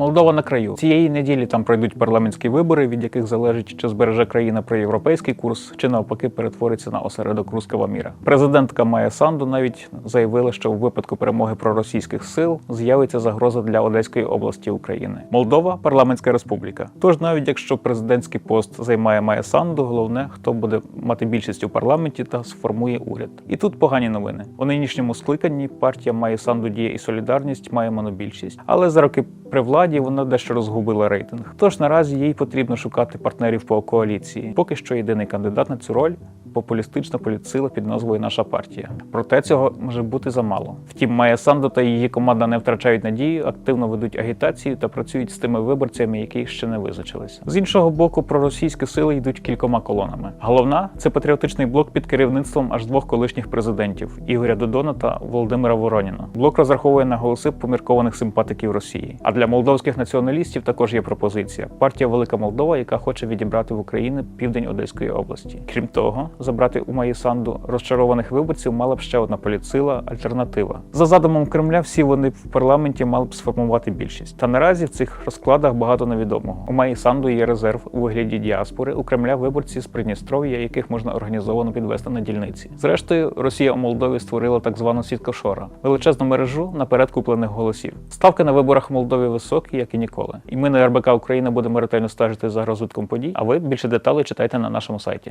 Молдова на краю. Цієї неділі там пройдуть парламентські вибори, від яких залежить, чи збереже країна проєвропейський курс, чи навпаки перетвориться на осередок руского міра. Президентка Майя Санду навіть заявила, що у випадку перемоги проросійських сил з'явиться загроза для Одеської області України. Молдова парламентська республіка. Тож, навіть якщо президентський пост займає Майя Санду, головне, хто буде мати більшість у парламенті та сформує уряд. І тут погані новини. У нинішньому скликанні партія Майя Санду діє і солідарність має монобільшість, але за роки при владі вона дещо розгубила рейтинг. Тож наразі їй потрібно шукати партнерів по коаліції. Поки що єдиний кандидат на цю роль популістична політсила під назвою Наша партія. Проте цього може бути замало. Втім, Майя Санду та її команда не втрачають надію, активно ведуть агітацію та працюють з тими виборцями, які ще не визначились. З іншого боку, проросійські сили йдуть кількома колонами. Головна це патріотичний блок під керівництвом аж двох колишніх президентів Ігоря Додона та Володимира Вороніна. Блок розраховує на голоси поміркованих симпатиків Росії. А для молдовських націоналістів також є пропозиція: партія Велика Молдова, яка хоче відібрати в Україні південь Одеської області. Крім того, забрати у Маї Санду розчарованих виборців мала б ще одна політсила альтернатива. За задумом Кремля, всі вони в парламенті мали б сформувати більшість. Та наразі в цих розкладах багато невідомого. У Маї Санду є резерв у вигляді діаспори. У Кремля виборці з Придністров'я, яких можна організовано підвести на дільниці. Зрештою, Росія у Молдові створила так звану сітку Шора величезну мережу наперед куплених голосів. Ставки на виборах в Молдові високі, як і ніколи. І ми на РБК Україна будемо ретельно стежити за розвитком подій. А ви більше деталей читайте на нашому сайті.